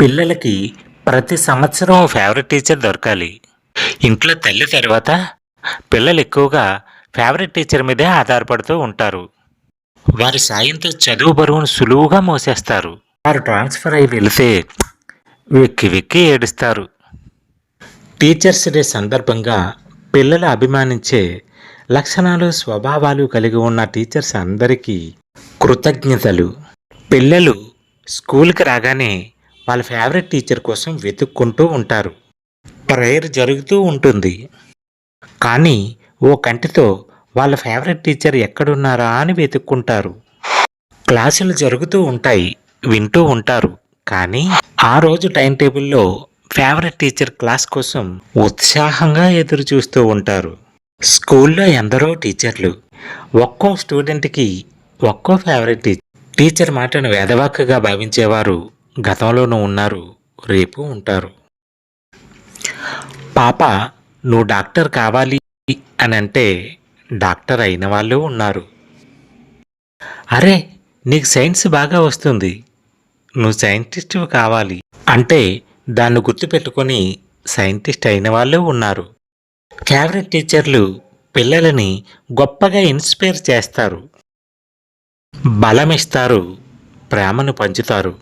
పిల్లలకి ప్రతి సంవత్సరం ఫేవరెట్ టీచర్ దొరకాలి. ఇంట్లో తల్లి తర్వాత పిల్లలు ఎక్కువగా ఫేవరెట్ టీచర్ మీదే ఆధారపడుతూ ఉంటారు. వారి సాయంతో చదువు బరువును సులువుగా మోసేస్తారు. వారు ట్రాన్స్ఫర్ అయి వెళితే వెక్కి వెక్కి ఏడుస్తారు. టీచర్స్ డే సందర్భంగా పిల్లలు అభిమానించే లక్షణాలు స్వభావాలు కలిగి ఉన్న టీచర్స్ అందరికీ కృతజ్ఞతలు. పిల్లలు స్కూల్కి రాగానే వాళ్ళ ఫేవరెట్ టీచర్ కోసం వెతుక్కుంటూ ఉంటారు. ప్రేయర్ జరుగుతూ ఉంటుంది. కానీ ఓ కంటితో వాళ్ళ ఫేవరెట్ టీచర్ ఎక్కడున్నారా అని వెతుక్కుంటారు. క్లాసులు జరుగుతూ ఉంటాయి వింటూ ఉంటారు. కానీ ఆ రోజు టైం టేబుల్లో ఫేవరెట్ టీచర్ క్లాస్ కోసం ఉత్సాహంగా ఎదురు చూస్తూ ఉంటారు. స్కూల్లో ఎందరో టీచర్లు ఒక్కో స్టూడెంట్కి ఒక్కో ఫేవరెట్ టీచర్ టీచర్ మాటను వేదవాక్కుగా భావించేవారు గతంలోనూ ఉన్నారు రేపు ఉంటారు. పాప నువ్వు డాక్టర్ కావాలి అని అంటే డాక్టర్ అయిన వాళ్ళు ఉన్నారు. అరే నీకు సైన్స్ బాగా వస్తుంది. నువ్వు సైంటిస్ట్ కావాలి అంటే దాన్ని గుర్తుపెట్టుకొని సైంటిస్ట్ అయిన వాళ్ళు ఉన్నారు. ఫేవరెట్ టీచర్లు పిల్లలని గొప్పగా ఇన్స్పైర్ చేస్తారు. బలమిస్తారు ప్రేమను పంచుతారు.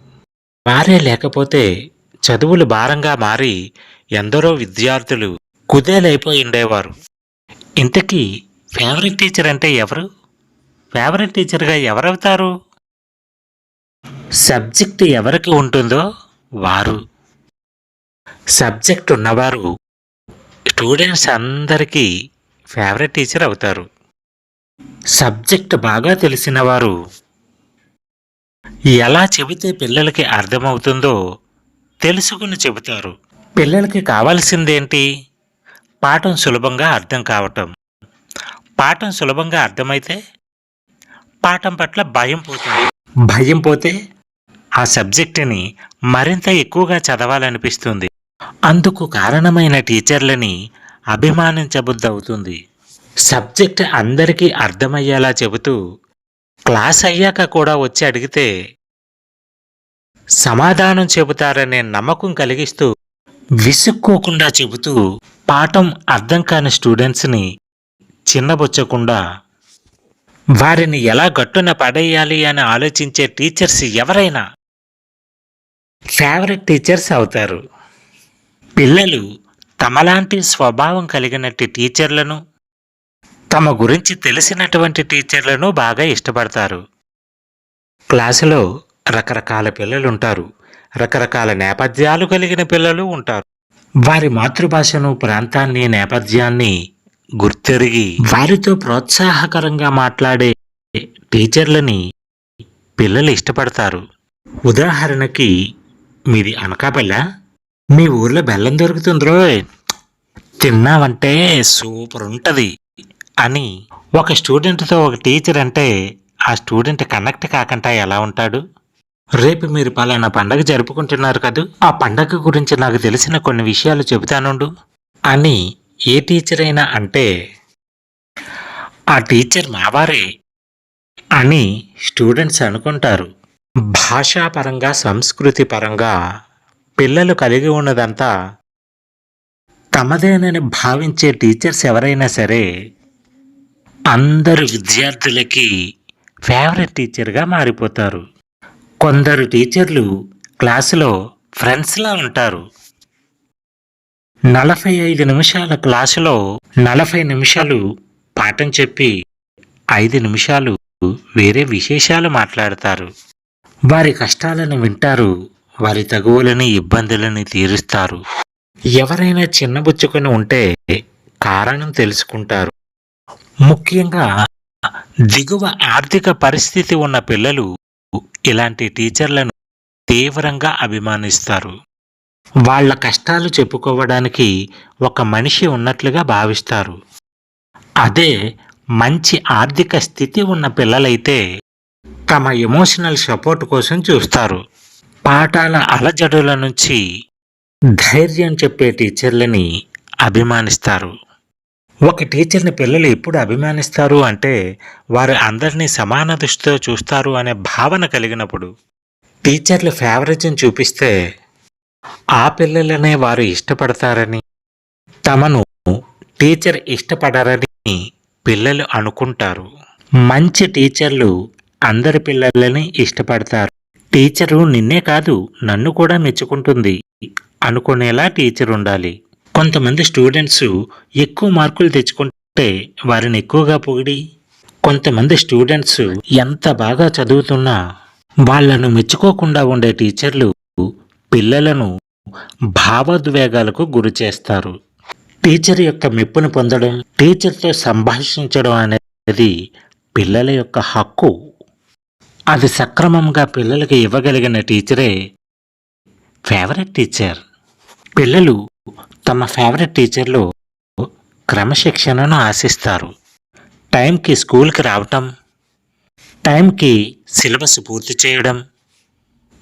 వారే లేకపోతే చదువులు భారంగా మారి ఎందరో విద్యార్థులు కుదేలైపోయి ఉండేవారు. ఇంతకీ ఫేవరెట్ టీచర్ అంటే ఎవరు? ఫేవరెట్ టీచర్గా ఎవరవుతారు? సబ్జెక్ట్ ఎవరికి ఉంటుందో వారు. సబ్జెక్ట్ ఉన్నవారు స్టూడెంట్స్ అందరికీ ఫేవరెట్ టీచర్ అవుతారు. సబ్జెక్ట్ బాగా తెలిసినవారు ఎలా చెబితే పిల్లలకి అర్థమవుతుందో తెలుసుకుని చెబుతారు. పిల్లలకి కావాల్సిందేంటి? పాఠం సులభంగా అర్థం కావటం. పాఠం సులభంగా అర్థమైతే పాఠం పట్ల భయం పోతుంది. భయం పోతే ఆ సబ్జెక్టుని మరింత ఎక్కువగా చదవాలనిపిస్తుంది. అందుకు కారణమైన టీచర్లని అభిమానించబుద్ధవుతుంది. సబ్జెక్ట్ అందరికీ అర్థమయ్యేలా చెబుతూ క్లాస్ అయ్యాక కూడా వచ్చి అడిగితే సమాధానం చెబుతారనే నమ్మకం కలిగిస్తూ విసుక్కోకుండా చెబుతూ పాఠం అర్థం కాని స్టూడెంట్స్ని చిన్నబొచ్చకుండా వారిని ఎలా గట్టున పడేయాలి అని ఆలోచించే టీచర్స్ ఎవరైనా ఫేవరెట్ టీచర్స్ అవుతారు. పిల్లలు తమలాంటి స్వభావం కలిగినట్టి టీచర్లను తమ గురించి తెలిసినటువంటి టీచర్లను బాగా ఇష్టపడతారు. క్లాసులో రకరకాల పిల్లలు ఉంటారు రకరకాల నేపథ్యాలు కలిగిన పిల్లలు ఉంటారు. వారి మాతృభాషను ప్రాంతాన్ని నేపథ్యాన్ని గుర్తెరిగి వారితో ప్రోత్సాహకరంగా మాట్లాడే టీచర్లని పిల్లలు ఇష్టపడతారు. ఉదాహరణకి మీది అనకాపల్ల? మీ ఊర్లో బెల్లం దొరుకుతుందిరో తిన్నావంటే సూపర్ ఉంటుంది అని ఒక స్టూడెంట్తో ఒక టీచర్ అంటే ఆ స్టూడెంట్ కనెక్ట్ కాకుండా ఎలా ఉంటాడు? రేపు మీరు పలానా పండగ జరుపుకుంటున్నారు కదూ? ఆ పండగ గురించి నాకు తెలిసిన కొన్ని విషయాలు చెబుతానుండు. అని ఏ టీచర్ అయినా అంటే ఆ టీచర్ మావారే అని స్టూడెంట్స్ అనుకుంటారు. భాషాపరంగా సంస్కృతి పరంగా పిల్లలు కలిగి ఉన్నదంతా తమదేనని భావించే టీచర్స్ ఎవరైనా సరే అందరు విద్యార్థులకి ఫేవరెట్ టీచర్గా మారిపోతారు. కొందరు టీచర్లు క్లాసులో ఫ్రెండ్స్లా ఉంటారు. నలభై ఐదు నిమిషాల క్లాసులో నలభై నిమిషాలు పాఠం చెప్పి ఐదు నిమిషాలు వేరే విశేషాలు మాట్లాడతారు. వారి కష్టాలను వింటారు వారి తగువులని ఇబ్బందులని తీరుస్తారు. ఎవరైనా చిన్నబుచ్చుకొని ఉంటే కారణం తెలుసుకుంటారు. ముఖ్యంగా దిగువ ఆర్థిక పరిస్థితి ఉన్న పిల్లలు ఇలాంటి టీచర్లను తీవ్రంగా అభిమానిస్తారు. వాళ్ళ కష్టాలు చెప్పుకోవడానికి ఒక మనిషి ఉన్నట్లుగా భావిస్తారు. అదే మంచి ఆర్థిక స్థితి ఉన్న పిల్లలైతే తమ ఎమోషనల్ సపోర్ట్ కోసం చూస్తారు. పాఠాల అలజడుల నుంచి ధైర్యం చెప్పే టీచర్లని అభిమానిస్తారు. ఒక టీచర్ని పిల్లలు ఎప్పుడు అభిమానిస్తారు అంటే వారు అందరినీ సమాన దృష్టితో చూస్తారు అనే భావన కలిగినప్పుడు టీచర్లు ఫేవరెట్ని చూపిస్తే ఆ పిల్లలనే వారు ఇష్టపడతారని తమను టీచర్ ఇష్టపడరని పిల్లలు అనుకుంటారు. మంచి టీచర్లు అందరి పిల్లలని ఇష్టపడతారు. టీచరు నిన్నే కాదు నన్ను కూడా మెచ్చుకుంటుంది అనుకునేలా టీచర్ ఉండాలి. కొంతమంది స్టూడెంట్స్ ఎక్కువ మార్కులు తెచ్చుకుంటే వారిని ఎక్కువగా పొగిడి కొంతమంది స్టూడెంట్స్ ఎంత బాగా చదువుతున్నా వాళ్ళను మెచ్చుకోకుండా ఉండే టీచర్లు పిల్లలను భావోద్వేగాలకు గురి చేస్తారు. టీచర్ యొక్క మెప్పును పొందడం టీచర్తో సంభాషించడం అనేది పిల్లల యొక్క హక్కు. అది సక్రమంగా పిల్లలకి ఇవ్వగలిగిన టీచరే ఫేవరెట్ టీచర్. పిల్లలు తమ ఫేవరెట్ టీచర్లు క్రమశిక్షణను ఆశిస్తారు. టైంకి స్కూల్కి రావటం టైంకి సిలబస్ పూర్తి చేయడం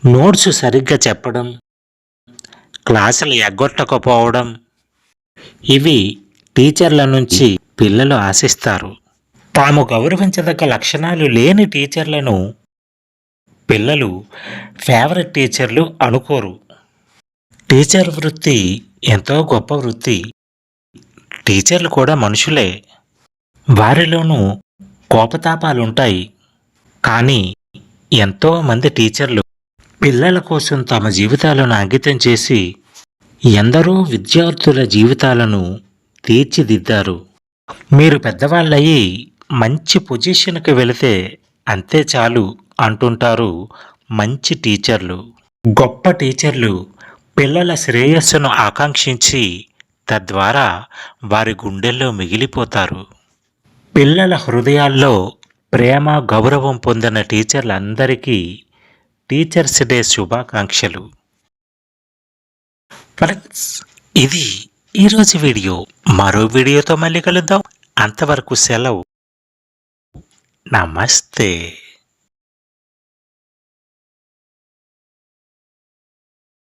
నోట్స్ సరిగ్గా చెప్పడం క్లాసులు ఎగ్గొట్టకపోవడం ఇవి టీచర్ల నుంచి పిల్లలు ఆశిస్తారు. తాము గౌరవించదగ్గ లక్షణాలు లేని టీచర్లను పిల్లలు ఫేవరెట్ టీచర్లు అనుకోరు. టీచర్ వృత్తి ఎంతో గొప్ప వృత్తి. టీచర్లు కూడా మనుషులే. వారిలోనూ కోపతాపాలుంటాయి. కానీ ఎంతో మంది టీచర్లు పిల్లల కోసం తమ జీవితాలను అంకితం చేసి ఎందరో విద్యార్థుల జీవితాలను తీర్చిదిద్దారు. మీరు పెద్దవాళ్ళయి మంచి పొజిషన్కి వెళితే అంతే చాలు అంటుంటారు మంచి టీచర్లు. గొప్ప టీచర్లు పిల్లల శ్రేయస్సును ఆకాంక్షించి తద్వారా వారి గుండెల్లో మిగిలిపోతారు. పిల్లల హృదయాల్లో ప్రేమ గౌరవం పొందిన టీచర్లందరికీ టీచర్స్ డే శుభాకాంక్షలు. ఫ్రెండ్స్ ఇది ఈరోజు వీడియో. మరో వీడియోతో మళ్ళీ కలుద్దాం. అంతవరకు సెలవు. నమస్తే.